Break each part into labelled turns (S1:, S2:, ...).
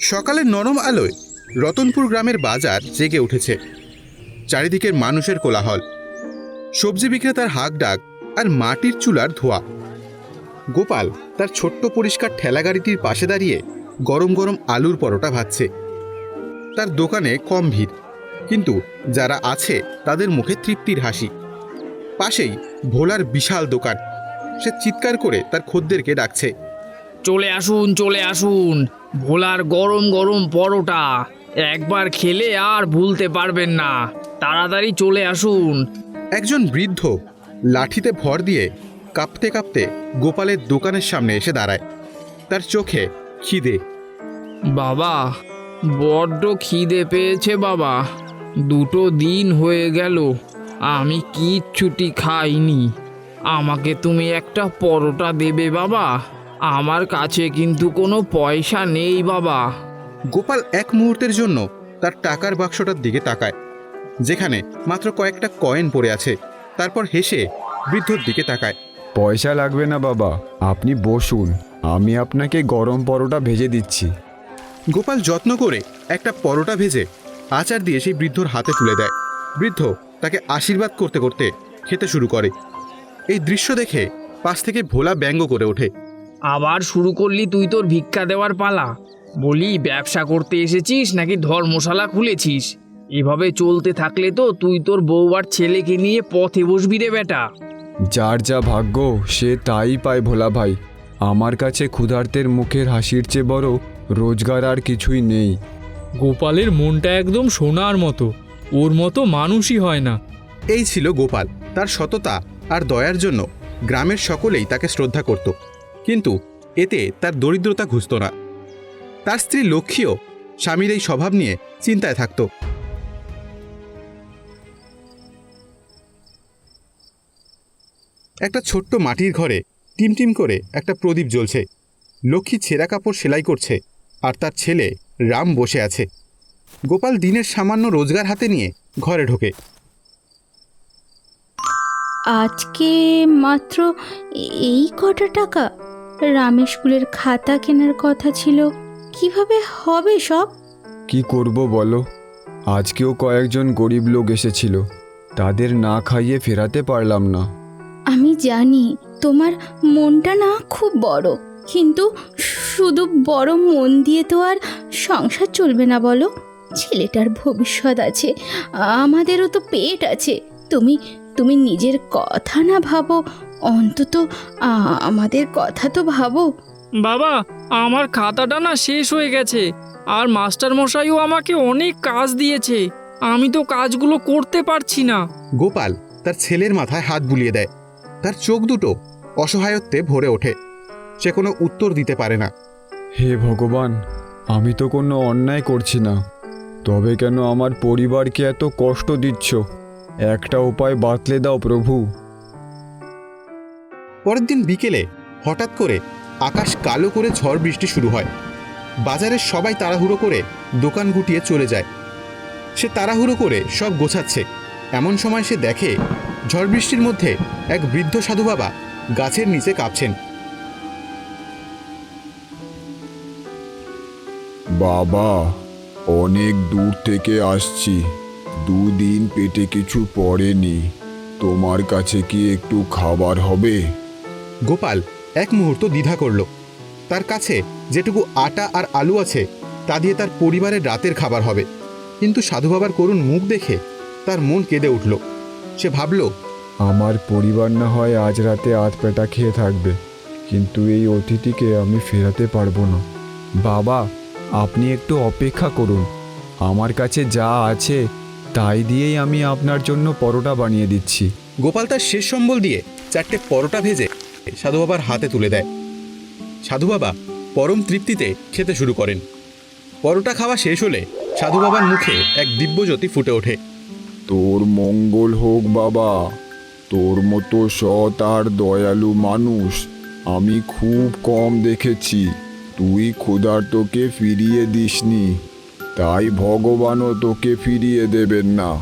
S1: সকালের নরম আলোয় রতনপুর গ্রামের বাজার জেগে উঠেছে। চারিদিকের মানুষের কোলাহল। সবজি বিক্রেতার হাঁক ডাক আর মাটির চুলার ধোয়া। গোপাল তার ছোট্ট পরিষ্কার ঠেলাগাড়িটির পাশে দাঁড়িয়ে গরম গরম আলুর পরোটা ভাজছে। তার দোকানে কম ভিড়, কিন্তু যারা আছে তাদের মুখে তৃপ্তির হাসি। পাশেই ভোলার বিশাল দোকান। সে চিৎকার করে তার খদ্দেরকে ডাকছে,
S2: চলে আসুন চলে আসুন। ভোলার গরম গরম পরোটা একবার খেলে আর ভুলতে পারবেন না। তাড়াতাড়ি চলে আসুন।
S1: একজন বৃদ্ধ লাঠিতে ভর দিয়ে কাঁপতে কাঁপতে গোপালের দোকানের সামনে এসে দাঁড়ায়। তার চোখে খিদে।
S2: বাবা বড্ড খিদে পেয়েছে বাবা। দুটো দিন হয়ে গেল আমি কিচ্ছুটি খাইনি। আমাকে তুমি একটা পরোটা দেবে বাবা। আমার কাছে কিন্তু কোনো পয়সা নেই বাবা।
S1: গোপাল এক মুহূর্তের জন্য তার টাকার বাক্সটার দিকে তাকায় যেখানে মাত্র কয়েকটা কয়েন পড়ে আছে। তারপর হেসে বৃদ্ধর দিকে তাকায়।
S3: পয়সা লাগবে না বাবা। আপনি বসুন। আমি আপনাকে গরম পরোটা ভেজে দিচ্ছি।
S1: গোপাল যত্ন করে একটা পরোটা ভেজে আচার দিয়ে সেই বৃদ্ধর হাতে তুলে দেয়। বৃদ্ধ তাকে আশীর্বাদ করতে করতে খেতে শুরু করে। এই দৃশ্য দেখে পাশ থেকে ভোলা ব্যঙ্গ করে ওঠে।
S2: আবার শুরু করলি তুই তোর ভিক্ষা দেওয়ার পালা। বলি ব্যবসা করতে এসেছিস নাকি ধর্মশালা খুলেছিস? এভাবে চলতে থাকলে তো তুই তোর বউ আর ছেলেকে নিয়ে পথে বসবি রে বেটা।
S3: যার যা ভাগ্য সে তাই পায় ভোলা ভাই। আমার কাছে ক্ষুধার্তের মুখের হাসির চেয়ে বড় রোজগার আর কিছুই নেই।
S4: গোপালের মনটা একদম সোনার মতো। ওর মতো মানুষই হয় না।
S1: এই ছিল গোপাল তার সততা আর দয়ার জন্য গ্রামের সকলেই তাকে শ্রদ্ধা করত। কিন্তু এতে তার দরিদ্রতা ঘুষত না। তার স্ত্রী লক্ষ্মীও স্বামীর এই স্বভাব নিয়ে চিন্তায় থাকত। একটা ছোট্ট মাটির ঘরে টিমটিম করে একটা প্রদীপ জ্বলছে। লক্ষ্মী ছেঁড়া কাপড় সেলাই করছে আর তার ছেলে রাম বসে আছে। গোপাল দিনের সামান্য রোজগার হাতে নিয়ে ঘরে ঢোকে।
S5: আজকে মাত্র এই কটা টাকা রামের স্কুলের খাতা কেনার কথা ছিল। কীভাবে হবে সব?
S3: কি করব বলো? আজকেও কয়েকজন গরিব লোক এসেছিল। তাদের না খাইয়ে ফেরাতে পারলাম না।
S5: আমি জানি তোমার মনটা না খুব বড় কিন্তু শুধু বড় মন দিয়ে তো আর সংসার চলবে না বলো। ছেলেটার ভবিষ্যৎ আছে আমাদেরও তো পেট আছে। তুমি তুমি নিজের কথা না ভাবো অন্তত আমাদের কথা তো ভাবো।
S4: বাবা আমার খাতাটা না শেষ হয়ে গেছে আর মাস্টার মশাইও আমাকে অনেক কাজ দিয়েছে আমি তো কাজগুলো করতে পারছি না।
S1: গোপাল তার ছেলের মাথায় হাত বুলিয়ে দেয়। তার চোখ দুটো অসহায়ত্বে ভরে ওঠে। সে কোনো উত্তর দিতে পারে না।
S3: হে ভগবান আমি তো কোনো অন্যায় করছি না। তবে কেন আমার পরিবারকে এত কষ্ট দিচ্ছ? একটা উপায় বাতলে দাও প্রভু।
S1: পরের দিন বিকেলে হঠাৎ করে আকাশ কালো করে ঝড় বৃষ্টি শুরু হয়। বাজারের সবাই তাড়াহুড়ো করে দোকান গুটিয়ে চলে যায়। সে তাড়াহুড়ো করে সব গোছাচ্ছে। এমন সময় সে দেখে ঝড় বৃষ্টির মধ্যে এক বৃদ্ধ সাধু বাবা গাছের নিচে কাঁপছেন।
S6: বাবা, অনেক দূর থেকে আসছি। দুদিন পেটে কিছু পড়েনি। তোমার কাছে কি একটু খাবার হবে?
S1: গোপাল এক মুহূর্ত দ্বিধা করল। তার কাছে যেটুকু আটা আর আলু আছে তা দিয়ে তার পরিবারের রাতের খাবার হবে। কিন্তু সাধু বাবার করুণ মুখ দেখে তার মন কেঁদে উঠল। সে ভাবল
S3: আমার পরিবার না হয় আজ রাতে আধ পেটা খেয়ে থাকবে কিন্তু এই অতিথিকে আমি ফেরাতে পারব না। বাবা আপনি একটু অপেক্ষা করুন। আমার কাছে যা আছে তাই দিয়েই আমি আপনার জন্য পরোটা বানিয়ে দিচ্ছি।
S1: গোপাল তার শেষ সম্বল দিয়ে চারটে পরোটা ভেজে সাধু বাবার হাতে তুলে দেয়। সাধু বাবা পরম তৃপ্তিতে খেতে শুরু করেন। পরোটা খাওয়া শেষ হলে সাধু বাবার মুখে এক দিব্যজ্যোতি ফুটে ওঠে।
S6: তোর মঙ্গল হোক বাবা তোর মতো সৎ আর দয়ালু মানুষ আমি খুব কম দেখেছি। তুই ক্ষুধার্তকে ফিরিয়ে দিসনি তাই ভগবানও তোকে ফিরিয়ে দেবেন না।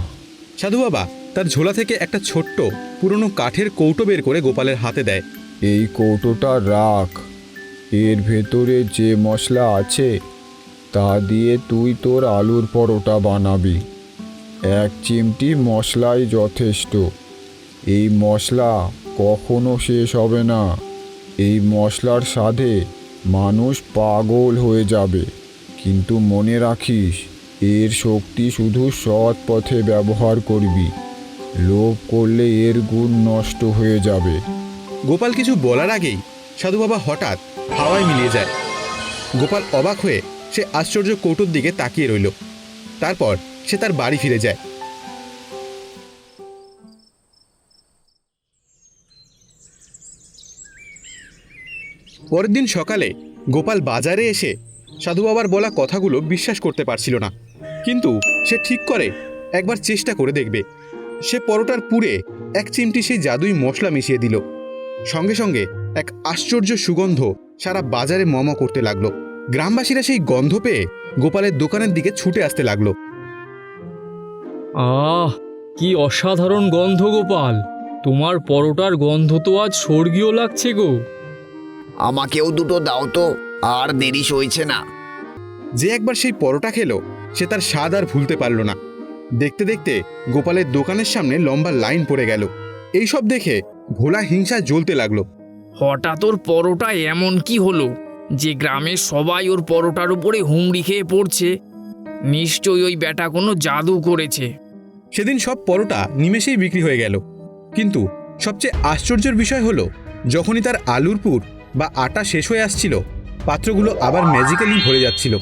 S1: সাধু বাবা তার ঝোলা থেকে একটা ছোট্ট পুরনো কাঠের কৌটো বের করে গোপালের হাতে দেয়।
S3: এই কৌটোটা রাখ। এর ভেতরে যে মশলা আছে,
S6: তা দিয়ে তুই তোর আলুর পরোটা বানাবি। এক চিমটি মশলাই যথেষ্ট। এই মশলা কখনো শেষ হবে না। এই মশলার স্বাদে মানুষ পাগল হয়ে যাবে। কিন্তু মনে রাখিস, এর শক্তি শুধু সৎ পথে ব্যবহার করবি। লোভ করলে এর গুণ নষ্ট হয়ে যাবে।
S1: গোপাল কিছু বলার আগেই সাধু বাবা হঠাৎ হাওয়ায় মিলিয়ে যায়। গোপাল অবাক হয়ে সে আশ্চর্য কৌটোর দিকে তাকিয়ে রইল। তারপর সে তার বাড়ি ফিরে যায়। পরের দিন সকালে গোপাল বাজারে এসে সাধু বাবার বলা কথাগুলো বিশ্বাস করতে পারছিল না। কিন্তু সে ঠিক করে একবার চেষ্টা করে দেখবে। সে পরোটার পুরে এক চিমটি সেই জাদুই মশলা মিশিয়ে দিল। সঙ্গে সঙ্গে এক আশ্চর্য সুগন্ধ সারা বাজারে মম করতে লাগল। গ্রামবাসীরা সেই গন্ধ পেয়ে গোপালের দোকানের দিকে ছুটে আসতে লাগল।
S4: আহ কি অসাধারণ গন্ধ গোপাল। তোমার পরোটার গন্ধ তো আজ স্বর্গীয় লাগছে গো।
S7: আমাকেও দুটো দাও তো আর দেরি সইছে না।
S1: যে একবার সেই পরোটা খেলো সে তার স্বাদ আর ভুলতে পারল না। দেখতে দেখতে গোপালের দোকানের সামনে লম্বা লাইন পড়ে গেল। এইসব দেখে ভোলা হিংসা জ্বলতে লাগল।
S2: হঠাৎ ওর পরোটা এমন কি হলো যে গ্রামের সবাই ওর পরোটার উপরে হুমড়ি খেয়ে পড়ছে? নিশ্চয়ই ওই ব্যাটা কোনো জাদু করেছে।
S1: সেদিন সব পরোটা নিমেষেই বিক্রি হয়ে গেল। কিন্তু সবচেয়ে আশ্চর্যের বিষয় হলো যখনই তার আলুর পুর বা আটা শেষ হয়ে আসছিল পাত্রগুলো আবার ম্যাজিক্যালি ভরে যাচ্ছিল।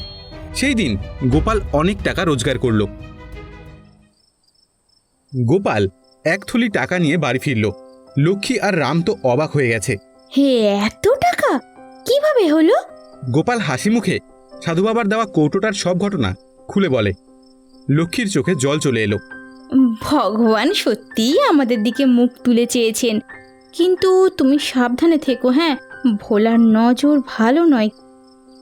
S1: সেই দিন গোপাল অনেক টাকা রোজগার করল। গোপাল এক থলি টাকা নিয়ে বাড়ি ফিরল। লক্ষ্মী আর রাম তো অবাক হয়ে গেছে।
S5: হে এত টাকা? কীভাবে হলো?
S1: গোপাল হাসি মুখে সাধু বাবার দেওয়া কৌটোটার সব ঘটনা খুলে বলে। লক্ষ্মীর চোখে জল চলে এলো।
S5: ভগবান সত্যিই আমাদের দিকে মুখ তুলে চেয়েছেন। কিন্তু তুমি সাবধানে থেকো হ্যাঁ? ভোলার নজর ভালো নয়।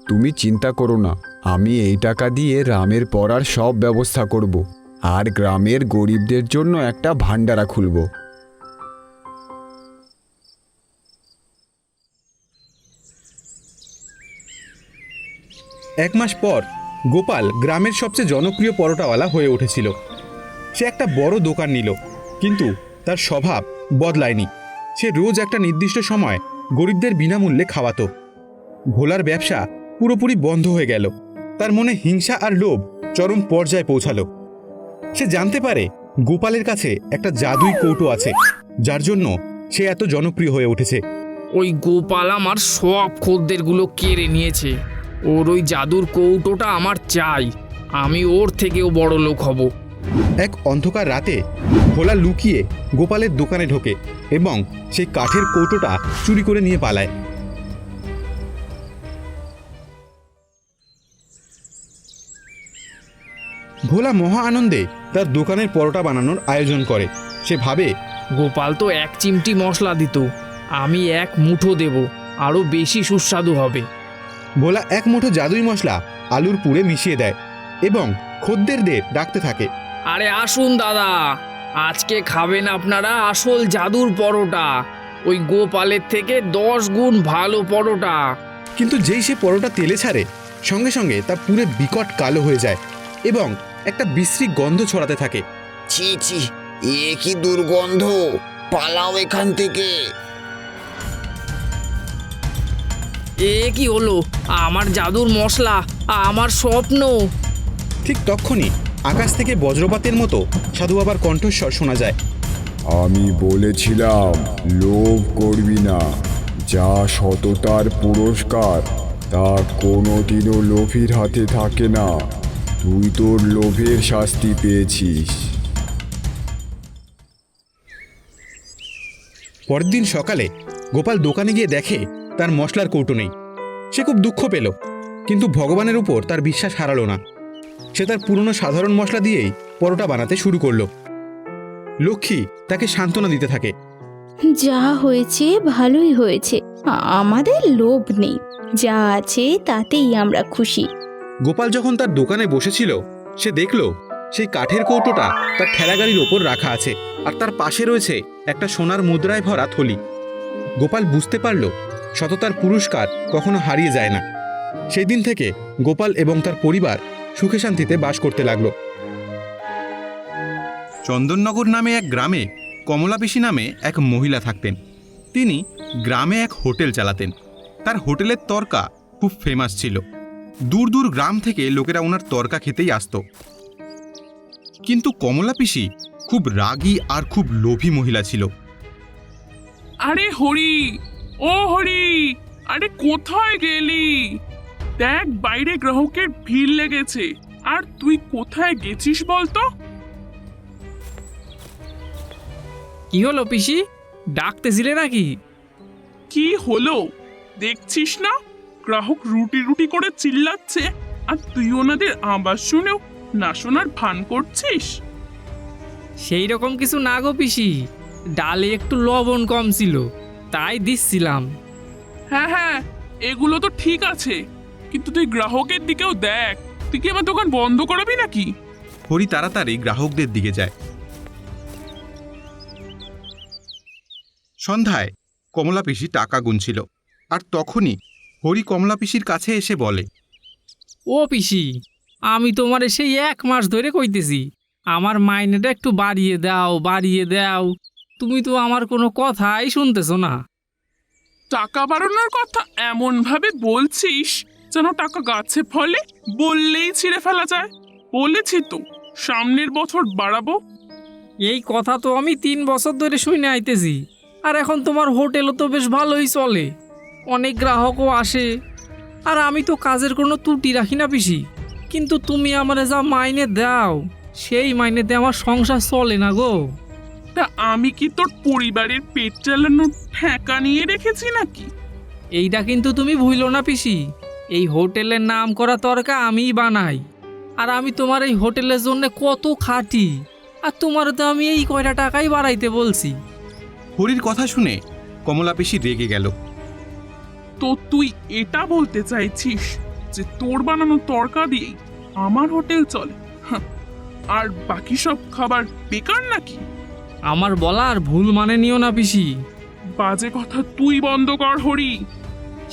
S3: তুমি চিন্তা করো না আমি এই টাকা দিয়ে রামের পড়ার সব ব্যবস্থা করব। আর গ্রামের গরিবদের জন্য একটা ভান্ডারা খুলব।
S1: এক মাস পর গোপাল গ্রামের সবচেয়ে জনপ্রিয় পরোটাওয়ালা হয়ে উঠেছিল। সে একটা বড় দোকান নিল, কিন্তু তার স্বভাব বদলায়নি। সে রোজ একটা নির্দিষ্ট সময় গরিবদের বিনামূল্যে খাওয়াতো। ভোলার ব্যবসা পুরোপুরি বন্ধ হয়ে গেল। তার মনে হিংসা আর লোভ চরম পর্যায়ে পৌঁছালো। সে জানতে পারে গোপালের কাছে একটা জাদুই কৌটো আছে, যার জন্য সে এত জনপ্রিয় হয়ে উঠেছে।
S2: ওই গোপাল আমার সব খদ্দেরগুলো কেড়ে নিয়েছে। ওর ওই জাদুর কৌটোটা আমার চাই। আমি ওর থেকেও বড় লোক হব।
S1: এক অন্ধকার রাতে ভোলা লুকিয়ে গোপালের দোকানে ঢোকে এবং সেই কাঠের কৌটোটা চুরি করে নিয়ে পালায়। ভোলা মহা আনন্দে তার দোকানের পরোটা বানানোর আয়োজন করে। সে ভাবে
S2: গোপাল তো এক চিমটি মশলা দিত। আমি এক মুঠো দেব আরও বেশি সুস্বাদু হবে।
S1: ভোলা এক মুঠো জাদুই মশলা আলুর পুরে মিশিয়ে দেয় এবং খদ্দের খদ্দেরদের ডাকতে থাকে।
S2: আরে আসুন দাদা আজকে খাবেন আপনারা আসল জাদুর পরোটা। ওই গোপালের থেকে দশ গুণ ভালো পরোটা।
S1: কিন্তু যেই সে পরোটা তেলে ছাড়ে সঙ্গে সঙ্গে তা পুরে বিকট কালো হয়ে যায় এবং একটা বিশ্রী গন্ধ ছড়াতে থাকে।
S7: ছি ছি এ কি দুর্গন্ধ! পালাও এখান থেকে।
S2: এ কি হলো? আমার জাদুর মশলা আমার স্বপ্ন।
S1: ঠিক তখনই আকাশ থেকে বজ্রপাতের মতো সাধু বাবার কণ্ঠস্বর শোনা যায়।
S6: আমি বলেছিলাম লোভ করবি না। যা সততার পুরস্কার তা কোনোদিনও লোভীর হাতে থাকে না। তুই তোর লোভের শাস্তি পেয়েছিস।
S1: পরের দিন সকালে গোপাল দোকানে গিয়ে দেখে তার মশলার কৌটো নেই। সে খুব দুঃখ পেল কিন্তু ভগবানের উপর তার বিশ্বাস হারালো না। সে তার পুরনো সাধারণ মশলা দিয়েই পরোটা বানাতে শুরু করল। লক্ষ্মী তাকে সান্ত্বনা দিতে থাকে।
S5: যা হয়েছে ভালোই হয়েছে আমাদের লোভ নেই। যা আছে তাতেই আমরা খুশি।
S1: গোপাল যখন তার দোকানে বসেছিল সে দেখল সেই কাঠের কৌটোটা তার ঠেলাগাড়ির ওপর রাখা আছে আর তার পাশে রয়েছে একটা সোনার মুদ্রায় ভরা থলি। গোপাল বুঝতে পারল সততার পুরস্কার কখনো হারিয়ে যায় না। সেই দিন থেকে গোপাল এবং তার পরিবার সুখে শান্তিতে বাস করতে লাগল। চন্দননগর নামে এক গ্রামে কমলা পিসি নামে এক মহিলা থাকতেন। তিনি গ্রামে এক হোটেল চালাতেন। তার হোটেলের তরকা খুব ফেমাস ছিল। দূর দূর গ্রাম থেকে লোকেরা ওনার তরকা খেতেই আসতো। কিন্তু কমলা পিসি খুব রাগী আর খুব লোভী মহিলা ছিল।
S8: আরে হরি! ও হরি আরে কোথায় গেলি? দেখ বাইরে গ্রাহকের ভিড় লেগেছে। আর তুই কোথায় গেছিস বলতো?
S2: কি হলো পিসি? ডাকতেছিলে নাকি?
S8: কি হলো? দেখছিস না? গ্রাহক রুটি রুটি করে চিল্লাচ্ছে আর তুই ওনাদের আওয়াজ শুনেও না শোনার ভান করছিস?
S2: সেই রকম কিছু না গো পিসি। ডালে একটু লবণ কম ছিল। তাই দিচ্ছিলাম।
S8: হ্যাঁ হ্যাঁ এগুলো তো ঠিক আছে। কিন্তু তুই গ্রাহকের দিকেও দেখ। তুই কি আমার দোকান বন্ধ করবি নাকি?
S1: হরি তাড়াতাড়ি গ্রাহকদের দিকে যায়। সন্ধ্যায় কমলা পিসি টাকা গুনছিল। আর তখনই হরি কমলা পিসির কাছে এসে বলে
S2: ও পিসি আমি তোমার সেই এক মাস ধরে কইতেছি আমার মাইনেটা একটু বাড়িয়ে দাও বাড়িয়ে দাও। তুমি তো আমার কোনো কথাই শুনতেছো না।
S8: টাকা বাড়ানোর কথা এমন ভাবে বলছিস যেন টাকা গাছে ফলে বললেই ছিঁড়ে ফেলা যায়। বলেছি তো সামনের বছর বাড়াবো।
S2: এই কথা তো আমি তিন বছর ধরে শুনে আইতেছি। আর এখন তোমার হোটেলও তো বেশ ভালোই চলে। অনেক গ্রাহকও আসে। আর আমি তো কাজের কোনো ত্রুটি রাখি না পিসি। কিন্তু তুমি আমার যা মাইনে দাও সেই মাইনেতে আমার সংসার চলে না গো।
S8: তা আমি কি তোর পরিবারের পেট চালানোর ঠেকা নিয়ে রেখেছি নাকি?
S2: এইটা কিন্তু তুমি ভুলো না পিসি। এই হোটেলের নাম করা তরকা আমিই বানাই। আর আমি তোমার এই হোটেলের জন্য কত খাটি। আর তোমার তো আমি এই কয়টা টাকাই বাড়াইতে বলছি।
S1: হরির কথা শুনে কমলা পিসি রেগে গেল।
S8: তো তুই এটা বলতে চাইছিস যে তোর বানানো তরকা দিয়েই আমার হোটেল চলে? আর বাকি সব খাবার বেকার নাকি?
S2: আমার বলার ভুল মানে নিও না পিসি।
S8: বাজে কথা তুই বন্ধ কর, হরি।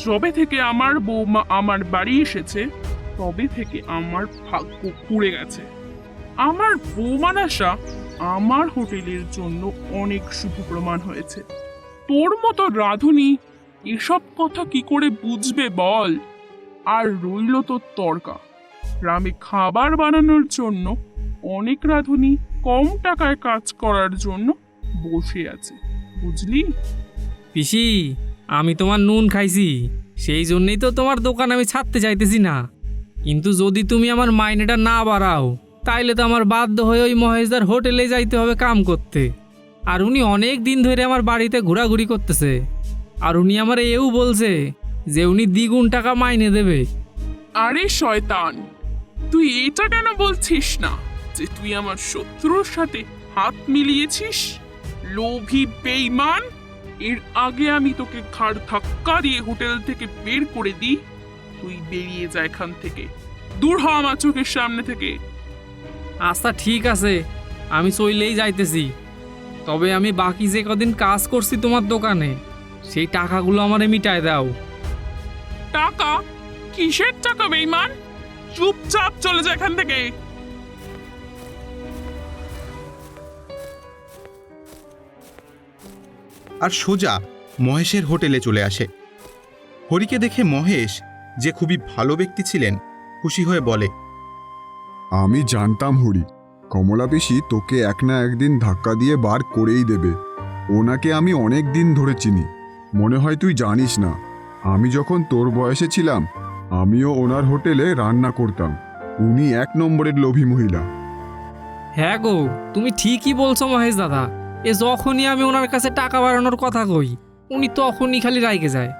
S8: যবে থেকে আমার বৌমা আমার বাড়ি এসেছে, তবে থেকে আমার ভাগ্য পুড়ে গেছে। আমার বৌমার আশা আমার হোটেলের জন্য অনেক শুভ প্রমাণ হয়েছে। তোর মতো রাধুনি এসব কথা কি করে বুঝবে বল? আর রইল তোর তর্কা। গ্রামে খাবার বানানোর জন্য অনেক রাধুনি কম টাকায় কাজ করার জন্য বসে আছে বুঝলি?
S2: পিসি আমি তোমার নুন খাইছি সেই জন্যই তো তোমার দোকান আমি ছাড়তে চাইতেছি না। কিন্তু যদি তুমি আমার মাইনেটা না বাড়াও তাইলে তো আমার বাধ্য হয়ে ওই মহেশদার হোটেলে যাইতে হবে কাম করতে। আর উনি অনেক দিন ধরে আমার বাড়িতে ঘোরাঘুরি করতেছে। আর উনি আমার এও বলছে যে উনি দ্বিগুণ টাকা মাইনে দেবে।
S8: আরে শয়তান তুই এটা কেন বলছিস না? যে তুই আমার শত্রুর সাথে হাত মিলিয়েছিস? লোভী বেইমান এর আগে আমি তোকে ঘাড় ধাক্কা দিয়ে হোটেল থেকে বের করে দিই। তুই বেরিয়ে যা এখান থেকে। দূর হ আমার চোখের সামনে থেকে।
S2: আচ্ছা ঠিক আছে। আমি চইলেই যাইতেছি। তবে আমি বাকি যে কদিন কাজ করছি তোমার দোকানে সেই টাকাগুলো আমারে মিটায় দাও।
S8: টাকা? কিসের টাকা বেইমান চুপচাপ চলে যা এখান থেকে।
S1: আর সোজা মহেশের হোটেলে চলে আসে। হরিকে দেখে মহেশ যে খুবই ভালো ব্যক্তি ছিলেন খুশি হয়ে বলে
S6: আমি জানতাম হরি কমলা পিসি তোকে এক না একদিন ধাক্কা দিয়ে বার করেই দেবে। ওনাকে আমি অনেক দিন ধরে চিনি। মনে হয় তুই জানিস না। আমি যখন তোর বয়সে ছিলাম আমিও ওনার হোটেলে রান্না করতাম। উনি এক নম্বরের লোভী মহিলা।
S2: হ্যাঁ গো তুমি ঠিকই বলছো মহেশ দাদা। এ যখনই আমি ওনার কাছে টাকা বাড়ানোর কথা কই উনি তখনই খালি রাইগে যায়।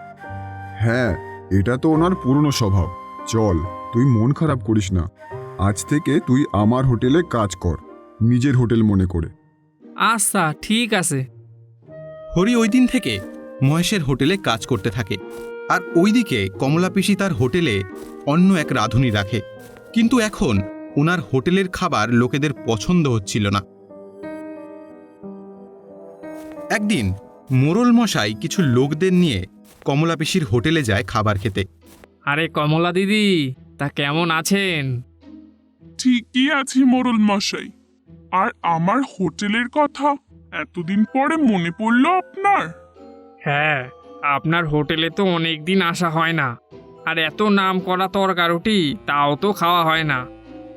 S6: হ্যাঁ এটা তো ওনার পুরনো স্বভাব। চল তুই মন খারাপ করিস না। আজ থেকে তুই আমার হোটেলে কাজ কর নিজের হোটেল মনে করে।
S2: আচ্ছা ঠিক আছে।
S1: হরি ওই দিন থেকে মহেশের হোটেলে কাজ করতে থাকে। আর ওইদিকে কমলা পিসি তার হোটেলে অন্য এক রাঁধুনি রাখে। কিন্তু এখন ওনার হোটেলের খাবার লোকেদের পছন্দ হচ্ছিল না। একদিন মোরল মশাই কিছু লোকদের নিয়ে কমলা পিসির হোটেলে যায় খাবার খেতে।
S4: আরে কমলা দিদি তা কেমন আছেন?
S8: ঠিকই আছি মোরল মশাই আর আমার হোটেলের কথা এতদিন পরে মনে পড়ল আপনার?
S4: হ্যাঁ আপনার হোটেলে তো অনেক দিন আসা হয় না। আর এত নাম করা তরকারুটি তাও তো খাওয়া হয় না।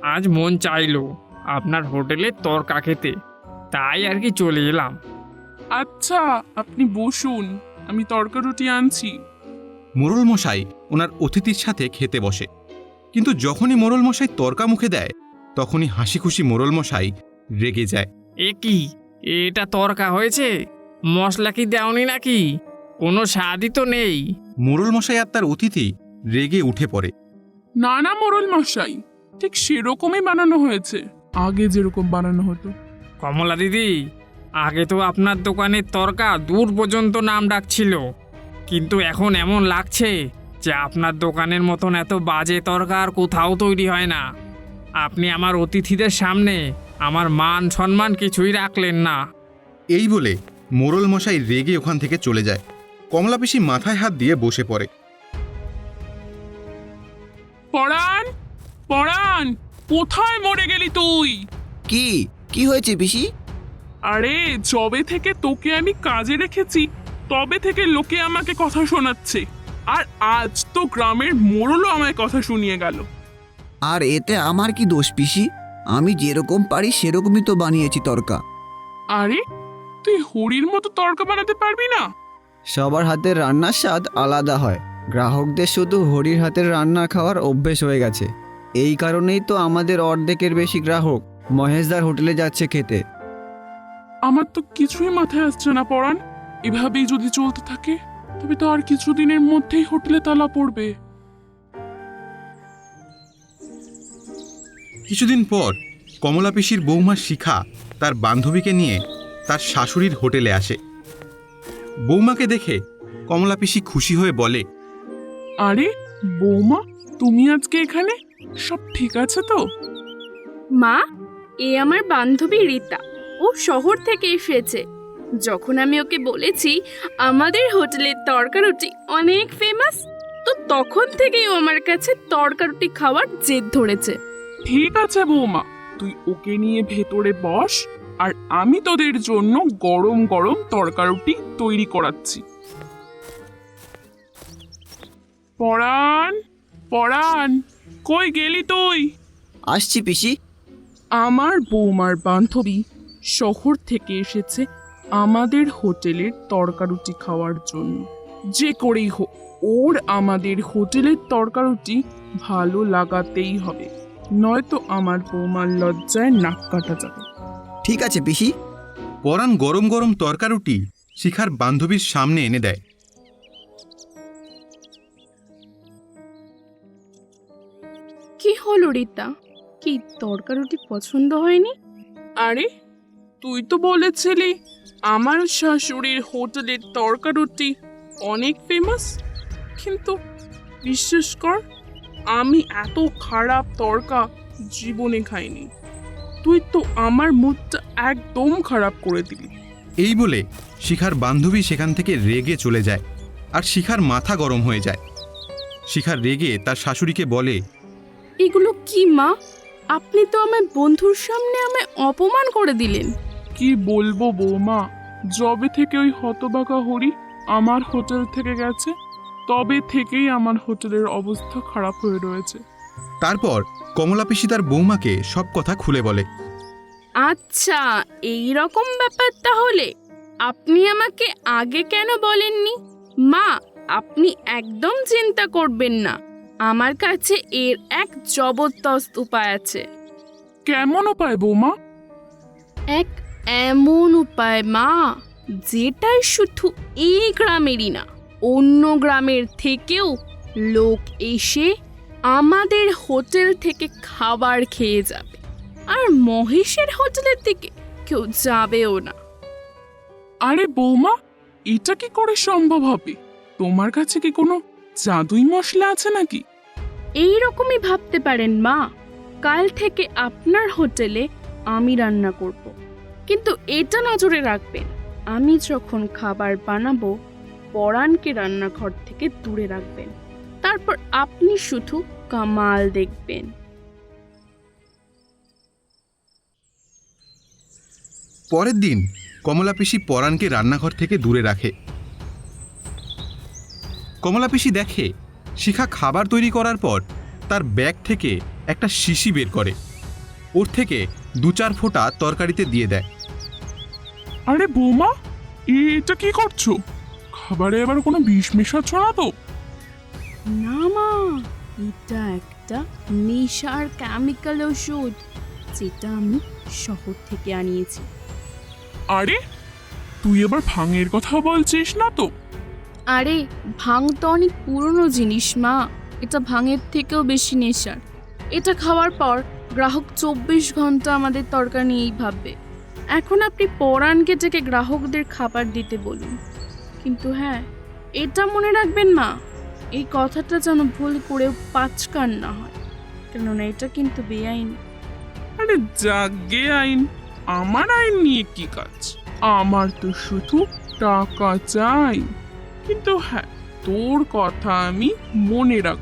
S4: আজ মন চাইলো আপনার হোটেলে তরকা খেতে। তাই আর কি চলে এলাম।
S8: আচ্ছা আপনি বসুন আমি তরকা রুটি আনছি।
S1: মোরল মশাই ওনার অতিথির সাথে খেতে বসে। কিন্তু যখনই মোরল মশাই তর্কা মুখে দেয় তখনই হাসি খুশি মোরল মশাই রেগে যায়।
S4: এ কি? এটা তরকা হয়েছে? মশলা কি দেওনি নাকি? কোনো স্বাদই তো নেই।
S1: মোরল মশাই আর তার অতিথি রেগে উঠে পড়ে।
S8: না না মোরল মশাই ঠিক সেরকমই বানানো হয়েছে। আগে যেরকম বানানো হতো।
S4: কমলা দিদি আগে তো আপনার দোকানের তরকা দূর পর্যন্ত নাম ডাকছিল। কিন্তু এখন এমন লাগছে যে আপনার দোকানের মতন এত বাজে তরকা আর কোথাও তৈরি হয় না। আপনি আমার অতিথিদের সামনে আমার মান সম্মান কিছুই রাখলেন না।
S1: এই বলে মোরল মশাই রেগে ওখান থেকে চলে যায়। কমলা পিসি মাথায় হাত দিয়ে বসে পড়ে।
S8: পড়ান পড়ান কোথায় মরে গেলি তুই?
S7: কি কি হয়েছে পিসি?
S8: আরে যবে থেকে তোকে আমি কাজে রেখেছি তবে থেকে লোকে আমাকে কথা শোনাচ্ছে। আর আজ তো গ্রামের মোড়লও আমায় কথা শুনিয়ে গেল।
S9: আর এতে আমার কি দোষ পিসি? আমি যেরকম পারি সেরকমই তো বানিয়েছি তরকা।
S8: আরে তুই হরির মতো তর্কা বানাতে পারবি না?
S9: সবার হাতের রান্নার স্বাদ আলাদা হয়। গ্রাহকদের শুধু হরির হাতের রান্না খাওয়ার অভ্যেস হয়ে গেছে। এই কারণেই তো আমাদের অর্ধেকের বেশি গ্রাহক মহেশদার হোটেলে যাচ্ছে খেতে।
S8: আমার তো কিছুই মাথায় আসছে না পড়ান এভাবেই যদি চলতে থাকে তবে তো আর কিছুদিনের মধ্যেই হোটেলে তালা পড়বে।
S1: কিছুদিন পর কমলা পিসির বৌমা শিখা তার বান্ধবীকে নিয়ে তার শাশুড়ির হোটেলে আসে। বৌমাকে দেখে কমলা পিসি খুশি হয়ে বলে
S8: আরে বৌমা তুমি আজকে এখানে? সব ঠিক আছে তো?
S10: মা এ আমার বান্ধবী রীতা। ও শহর থেকে এসেছে। যখন আমি ওকে বলেছি আমাদের হোটেলের তরকারুটি অনেক ফেমাস তো তখন থেকেই ও আমার কাছে তরকারুটি খাওয়ার জেদ ধরেছে।
S8: ঠিক আছে বৌমা তুই ওকে নিয়ে ভেতরে বস আর আমি তোদের জন্য গরম গরম তরকারুটি তৈরি করাচ্ছি। পরাণ পরাণ কই গেলি তুই?
S9: আসছি পিসি।
S8: আমার বৌমার বান্ধবী শহর থেকে এসেছে আমাদের হোটেলের তরকারুটি খাওয়ার জন্য। যে করেই হোক ওর আমাদের হোটেলের তরকারুটি ভালো লাগাতেই হবে। নয়তো আমার বৌমার লজ্জায় নাক কাটা যাবে।
S9: ঠিক আছে পিসি।
S1: পরাণ গরম গরম তরকারুটি শিখার বান্ধবীর সামনে এনে দেয়।
S10: কি হলো রীতা? কি তরকারুটি পছন্দ হয়নি?
S8: আরে তুই তো বলেছিলি আমার শাশুড়ির হোটেলের তরকারুটি অনেক ফেমাস কিন্তু বিশ্বাস কর আমি এত খারাপ তরকা জীবনে খাইনি। তুই তো আমার মুডটা একদম খারাপ করে দিলি।
S1: এই বলে শিখার বান্ধবী সেখান থেকে রেগে চলে যায় আর শিখার মাথা গরম হয়ে যায়। শিখার রেগে তার শাশুড়িকে বলে
S10: এগুলো কি মা? আপনি তো আমার বন্ধুর সামনে আমায় অপমান করে দিলেন।
S8: কি বলব বৌমা? যবে থেকে ওই হতবাকা হরি আমার হোটেল থেকে গেছে তবে থেকেই আমার হোটেলের অবস্থা খারাপ হয়ে রয়েছে।
S1: তারপর কমলা পিসি তার বৌমাকে সব কথা খুলে বলে।
S10: আচ্ছা এই রকম ব্যাপার তাহলে। আপনি আমাকে আগে কেন বলেননি? মা আপনি একদম চিন্তা করবেন না। আমার কাছে এর এক জবরদস্ত উপায় আছে।
S8: কেমন উপায় বৌমা?
S10: এক এমন উপায় মা যেটাই শুধু এই গ্রামেরই না অন্য গ্রামের থেকেও লোক এসে আমাদের হোটেল থেকে খাবার খেয়ে যাবে। আর মহেশের হোটেলের দিকে কেউ যাবেও না।
S8: আরে বৌমা এটা কি করে সম্ভব হবে? তোমার কাছে কি কোনো জাদুই মশলা আছে নাকি?
S10: এই রকমই ভাবতে পারেন মা কাল থেকে আপনার হোটেলে আমি রান্না করব। কিন্তু এটা নজরে রাখবেন, আমি যখন খাবার বানাবো পরাণকে রান্নাঘর থেকে দূরে রাখবেন। তারপর আপনি শুধু কামাল দেখবেন।
S1: পরের দিন কমলা পিসি পরাণকে রান্নাঘর থেকে দূরে রাখে। কমলা পিসি দেখে শিখা খাবার তৈরি করার পর তার ব্যাগ থেকে একটা শিশি বের করে। ওর থেকে দু চার ফোঁটা তরকারিতে দিয়ে দেয়।
S8: আরে বৌমা এটা কি করছ? খাবারে আবার কোনো বিষ মেশাচ্ছ না তো?
S10: না মা এটা একটা নেশার কেমিক্যাল ওষুধ যেটা আমি শহর থেকে আনিয়েছি।
S8: আরে তুই এবার ভাঙের কথা বলছিস না তো?
S10: আরে ভাং তো অনেক পুরনো জিনিস মা এটা ভাঙের থেকেও বেশি নেশার। এটা খাওয়ার পর গ্রাহক চব্বিশ ঘণ্টা আমাদের তরকার নিয়েই ভাববে। এখন আপনি পরাণকে থেকে গ্রাহকদের খাবার দিতে বলুন। কিন্তু হ্যাঁ এটা মনে রাখবেন মা এই কথাটা যেন ভুল করেও পাঁচকান না হয়। কেননা এটা কিন্তু বেআইন।
S8: আরে জাগে আইন আমার আইন নিয়ে কি কাজ? আমার তো শুধু টাকা চাই। কিন্তু হ্যাঁ তোর কথা আমি মনে রাখ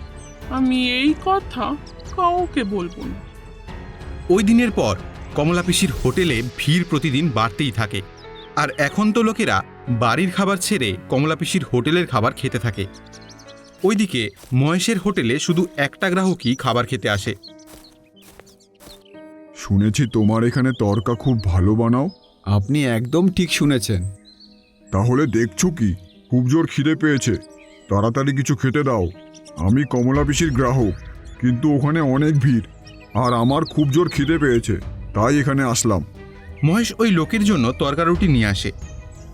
S8: আমি এই কথা কাউকে বলব না।
S1: ওই দিনের পর কমলা পিসির হোটেলে ভিড় প্রতিদিন বাড়তেই থাকে। আর এখন তো লোকেরা বাড়ির খাবার ছেড়ে কমলা পিসির হোটেলের খাবার খেতে থাকে। ওইদিকে মহেশের হোটেলে শুধু একটা গ্রাহকই খাবার খেতে আসে।
S6: শুনেছি তোমার এখানে তরকা খুব ভালো বানাও।
S3: আপনি একদম ঠিক শুনেছেন।
S6: তাহলে দেখছ কি? খুব জোর খিদে পেয়েছে। তাড়াতাড়ি কিছু খেতে দাও। আমি কমলা পিসির গ্রাহক কিন্তু ওখানে অনেক ভিড় আর আমার খুব জোর খিদে পেয়েছে। তাই এখানে আসলাম।
S1: মহেশ ওই লোকের জন্য তরকারুটি নিয়ে আসে।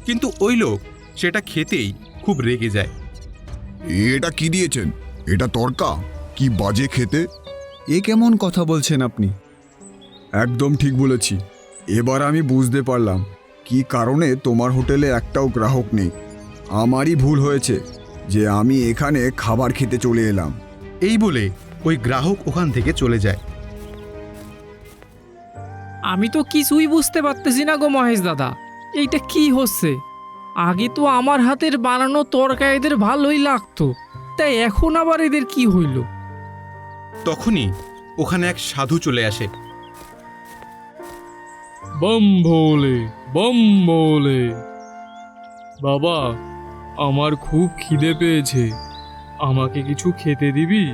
S1: কিন্তু ওই লোক সেটা খেতেই খুব রেগে যায়।
S6: এটা কি দিয়েছেন? এটা তরকা? কি বাজে খেতে?
S3: এ কেমন কথা বলছেন আপনি? একদম ঠিক বলেছি। এবার আমি বুঝতে পারলাম কি কারণে তোমার হোটেলে একটাও গ্রাহক নেই। আমারই ভুল হয়েছে যে আমি এখানে খাবার খেতে চলে এলাম।
S1: এই বলে ওই গ্রাহক ওখান থেকে চলে যায়।
S4: আমি তো কিছুই বুঝতে পারতেছি না গো মহেশ দাদা। এইটা কি হচ্ছে? আগে তো আমার হাতের বানানো তরকা এদের ভালোই লাগতো তাই এখন আবার এদের কি হইল?
S1: তখনই ওখানে এক সাধু চলে আসে।
S4: বম ভোলে বম ভোলে। বাবা আমার খুব খিদে পেয়েছে। আমাকে কিছু খেতে দিবি?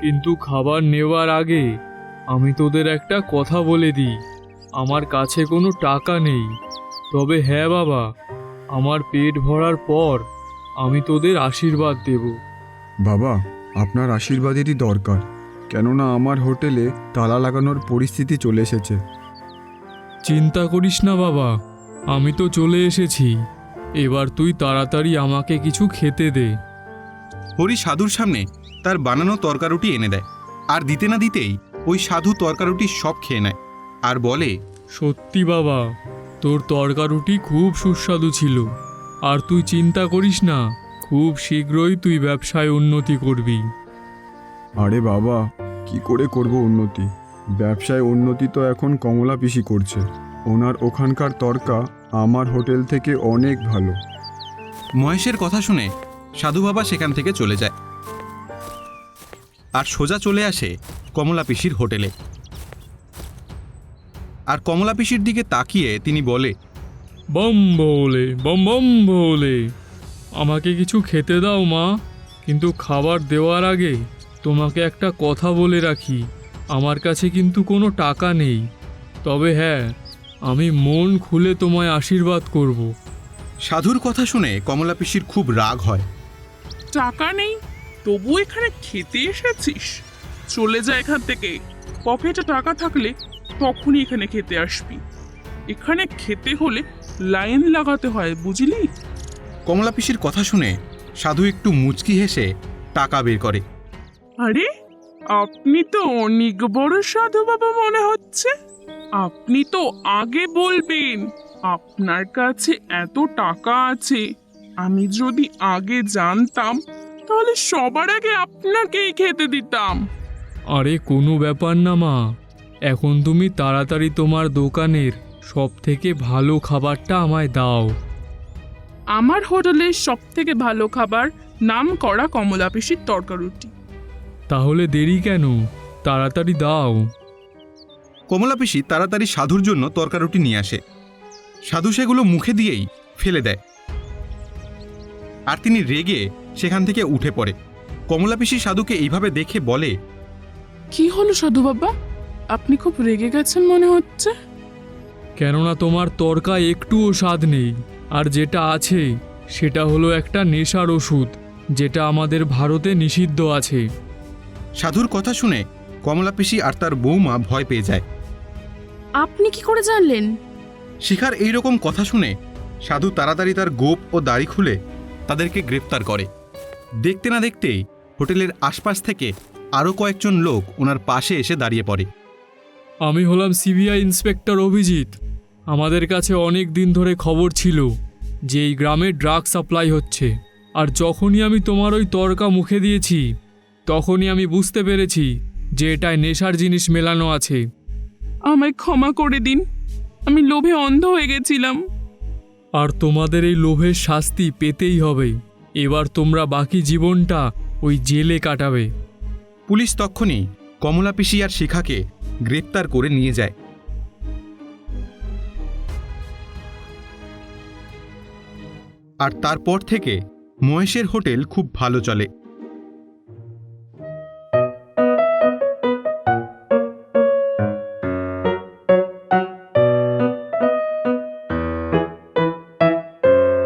S4: কিন্তু খাবার নেওয়ার আগে আমি তোদের একটা কথা বলে দিই। আমার কাছে কোনো টাকা নেই। তবে হ্যাঁ বাবা আমার পেট ভরার পর আমি তোদের আশীর্বাদ দেব।
S3: বাবা আপনার আশীর্বাদেরই দরকার। কেননা আমার হোটেলে তালা লাগানোর পরিস্থিতি চলে এসেছে।
S4: চিন্তা করিস না বাবা আমি তো চলে এসেছি। এবার তুই তাড়াতাড়ি আমাকে কিছু খেতে দে।
S1: হরি সাধুর সামনে তার বানানো তরকারুটি এনে দেয়। আর দিতে না দিতেই ওই সাধু তরকারুটি সব খেয়ে নেয়। আর বলে
S4: সত্যি বাবা তোর তরকারুটি খুব সুস্বাদু ছিল। আর তুই চিন্তা করিস না খুব শীঘ্রই তুই ব্যবসায় উন্নতি করবি।
S3: আরে বাবা কি করে করব উন্নতি? ব্যবসায় উন্নতি তো এখন কমলা পিসি করছে। ওনার ওখানকার তরকা আমার হোটেল থেকে অনেক ভালো।
S1: মহেশের কথা শুনে সাধু বাবা সেখান থেকে চলে যায়। আর সোজা চলে আসে কমলা পিসির হোটেলে। আর কমলা পিসির দিকে তাকিয়ে তিনি বলে
S4: বম ভোলে বম বম ভোলে। আমাকে কিছু খেতে দাও মা কিন্তু খাবার দেওয়ার আগে তোমাকে একটা কথা বলে রাখি। আমার কাছে কিন্তু কোনো টাকা নেই। তবে হ্যাঁ আমি মন খুলে তোমায় আশীর্বাদ করব।
S1: সাধুর কথা শুনে কমলা পিসির খুব রাগ হয়।
S8: টাকা নেই? তবু এখানে খেতে এসেছিস? চলে যা এখান থেকে। পকেটে টাকা থাকলে তখনই এখানে খেতে আসবি। এখানে খেতে হলে লাইন লাগাতে হয় বুঝলি?
S1: কমলা পিসির কথা শুনে সাধু একটু মুচকি হেসে টাকা বের করে।
S8: আরে আপনি তো অনেক বড় সাধু বাবা মনে হচ্ছে। আপনি তো আগে বলবেন আপনার কাছে এত টাকা আছে। আমি যদি আগে জানতাম তাহলে সবার আগে আপনাকেই খেতে দিতাম।
S4: আরে কোনো ব্যাপার না মা। এখন তুমি তাড়াতাড়ি তোমার দোকানের সব থেকে ভালো খাবারটা আমায় দাও।
S8: আমার হোটেলের সব থেকে ভালো খাবার নাম করা কমলা পিসির তরকারুটি।
S4: তাহলে দেরি কেন? তাড়াতাড়ি দাও।
S1: কমলা পিসি তাড়াতাড়ি সাধুর জন্য তরকারুটি নিয়ে আসে। সাধু সেগুলো মুখে দিয়েই ফেলে দেয়। আর তিনি রেগে সেখান থেকে উঠে পড়ে। কমলা পিসি সাধুকে এইভাবে দেখে বলে
S8: কি হলো সাধু বাবা? আপনি খুব রেগে গেছেন মনে হচ্ছে?
S4: কেননা তোমার তরকা একটুও স্বাদ নেই আর যেটা আছে সেটা হলো একটা নেশার ওষুধ যেটা আমাদের ভারতে নিষিদ্ধ আছে।
S1: সাধুর কথা শুনে কমলা পিসি আর তার বৌমা ভয় পেয়ে যায়।
S10: আপনি কি করে জানলেন?
S1: শিখার এইরকম কথা শুনে সাধু তাড়াতাড়ি তার গোপ ও দাড়ি খুলে তাদেরকে গ্রেপ্তার করে। দেখতে না দেখতেই হোটেলের আশপাশ থেকে আরও কয়েকজন লোক ওনার পাশে এসে দাঁড়িয়ে পড়ে।
S4: আমি হলাম সিবিআই ইন্সপেক্টর অভিজিৎ। আমাদের কাছে অনেক দিন ধরে খবর ছিল যে এই গ্রামে ড্রাগ সাপ্লাই হচ্ছে। আর যখনই আমি তোমার ওই তরকা মুখে দিয়েছি তখনই আমি বুঝতে পেরেছি যে এটায় নেশার জিনিস মেলানো আছে।
S8: আমায় ক্ষমা করে দিন। আমি লোভে অন্ধ হয়ে গেছিলাম।
S4: আর তোমাদের এই লোভের শাস্তি পেতেই হবে। এবার তোমরা বাকি জীবনটা ওই জেলে কাটাবে।
S1: পুলিশ তক্ষণই কমলা পিসি আর শিখাকে গ্রেপ্তার করে নিয়ে যায়। আর তারপর থেকে মহেশের হোটেল খুব ভালো চলে।